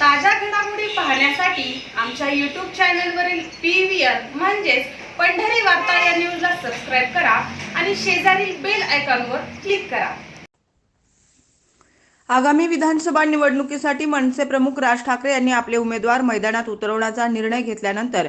ताज्या घडामोडी पाहण्यासाठी आमच्या यूट्यूब चॅनलवरील पी व्ही आर म्हणजेच पंढरी वार्ता या न्यूजला सबस्क्राईब करा आणि शेजारील बेल आयकॉनवर क्लिक करा. आगामी विधानसभा निवडणुकीसाठी मनसे प्रमुख राज ठाकरे यांनी आपले उमेदवार मैदानात उतरवण्याचा निर्णय घेतल्यानंतर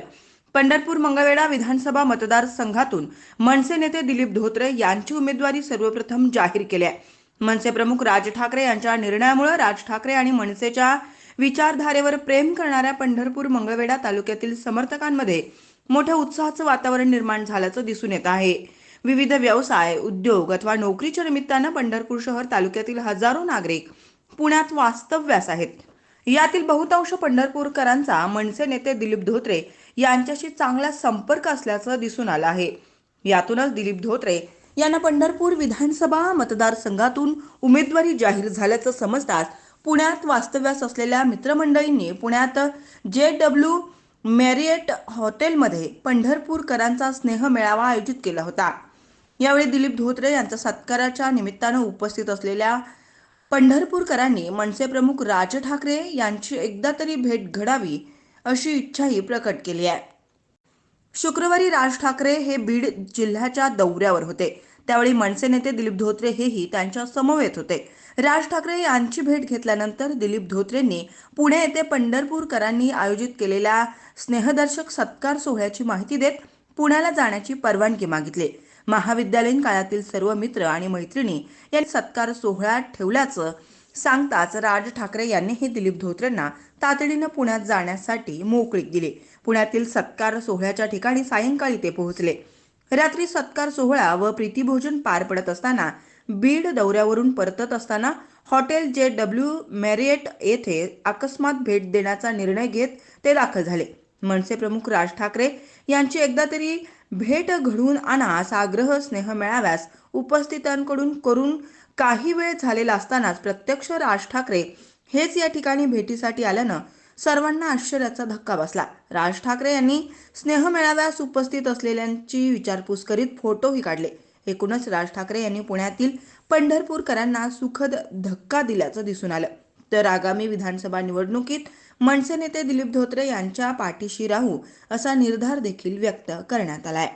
पंढरपूर मंगळवेढा विधानसभा मतदारसंघातून मनसे नेते दिलीप धोत्रे यांची उमेदवारी सर्वप्रथम जाहीर केली आहे. मनसे प्रमुख राज ठाकरे यांच्या निर्णयामुळे राज ठाकरे आणि मनसेच्या विचारधारेवर प्रेम करणाऱ्या पंढरपूर मंगळवेढा तालुक्यातील समर्थकांमध्ये मोठ्या उत्साहाचं वातावरण निर्माण झाल्याचं दिसून येत आहे. विविध व्यवसाय उद्योग अथवा नोकरीच्या निमित्तानं पंढरपूर शहर तालुक्यातील हजारो नागरिक पुण्यात वास्तव्यास आहेत. यातील बहुतांश पंढरपूरकरांचा मनसे नेते दिलीप धोत्रे यांच्याशी चांगला संपर्क असल्याचं दिसून आलं आहे. यातूनच दिलीप धोत्रे यांना पंढरपूर विधानसभा मतदारसंघातून उमेदवारी जाहीर झाल्याचं समजताच पुण्यात वास्तव्यास असलेल्या मित्रमंडळींनी पुण्यात जे डब्ल्यू मॅरिएट हॉटेलमध्ये पंढरपूरकरांचा स्नेह मेळावा आयोजित केला होता. यावेळी दिलीप धोत्रे यांच्या सत्काराच्या निमित्तानं उपस्थित असलेल्या पंढरपूरकरांनी मनसे प्रमुख राज ठाकरे यांची एकदा तरी भेट घडावी अशी इच्छाही प्रकट केली आहे. शुक्रवारी राज ठाकरे हे बीड जिल्ह्याच्या दौऱ्यावर होते. त्यावेळी मनसे नेते दिलीप धोत्रे हेही त्यांच्या समवेत होते. राज ठाकरे यांची भेट घेतल्यानंतर दिलीप धोत्रेंनी पुणे येथे पंढरपूरकरांनी आयोजित केलेल्या स्नेहदर्शक सत्कार सोहळ्याची माहिती देत पुण्याला जाण्याची परवानगी मागितली. महाविद्यालयीन काळातील सर्व मित्र आणि मैत्रिणी यांनी सत्कार सोहळ्यात ठेवल्याचं सांगताच राज ठाकरे यांनीही दिलीप धोत्रेंना तातडीनं पुण्यात जाण्यासाठी मोकळीक दिली. पुण्यातील सत्कार सोहळ्याच्या ठिकाणी सायंकाळी ते पोहोचले. रात्री सत्कार सोहळा व प्रीतीभोजन पार पडत असताना बीड दौऱ्यावरून परतत असताना हॉटेल जे डब्ल्यू मॅरिएट येथे अकस्मात भेट देण्याचा निर्णय घेत ते दाखल झाले. मनसे प्रमुख राज ठाकरे यांची एकदा तरी भेट घडवून आणा असा आग्रह स्नेह मेळाव्यास उपस्थितांकडून करून काही वेळ झालेला असतानाच प्रत्यक्ष राज ठाकरे हेच या ठिकाणी भेटीसाठी आल्यानं सर्वांना आश्चर्याचा धक्का बसला. राज ठाकरे यांनी स्नेह मेळाव्यास उपस्थित असलेल्यांची विचारपूस करीत फोटोही काढले. एकूणच राज ठाकरे यांनी पुण्यातील पंढरपूरकरांना सुखद धक्का दिल्याचं दिसून आलं. तर आगामी विधानसभा निवडणुकीत मनसे नेते दिलीप धोत्रे यांच्या पाठीशी राहू असा निर्धार देखील व्यक्त करण्यात आलाय.